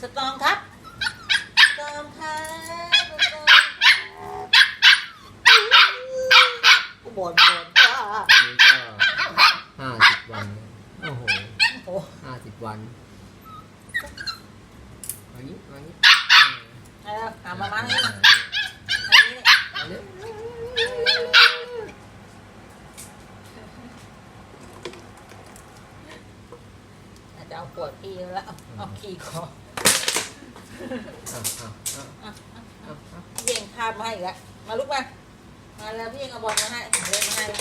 สตองครับสตองครับสตองครับกูบ่นบ่นว่าอันนี้ก็ห้าสิบวัน โอ้โหโอ้ห้าสิบวันวันนี้วันนี้เออหามามาให้อันนี้เนี่ยเอาเร็วอาจจะเอาปวดพี่แล้วเอาเอาขี่คอ พี่เองพาบมาให้อีกแล้วมาลุกมา มาแล้วพี่เองเอาบอลมาให้เล่นมาให้แล้ว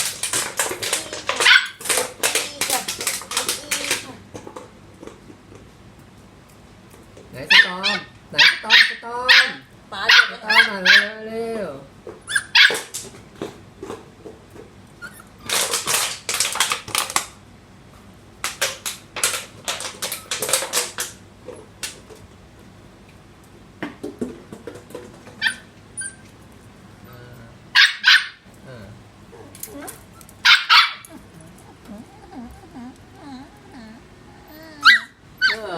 ไหนสตอมไหนสตอมสตอม ป๋าเจ็บ ส ไหม ตอมหน่อยเร็วเร็วอ่าอ่าเออ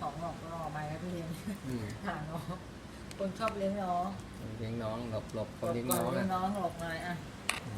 ของหลอกรอมาแล้วพี่เลี้ยงอืมหาน้องคนชอบเลี้ยงน้องเลี้ยงน้องหลบหลบหคนลบเลี้ยงก่อนน้องเลี้ยอะงน้องหลบมาอะไม่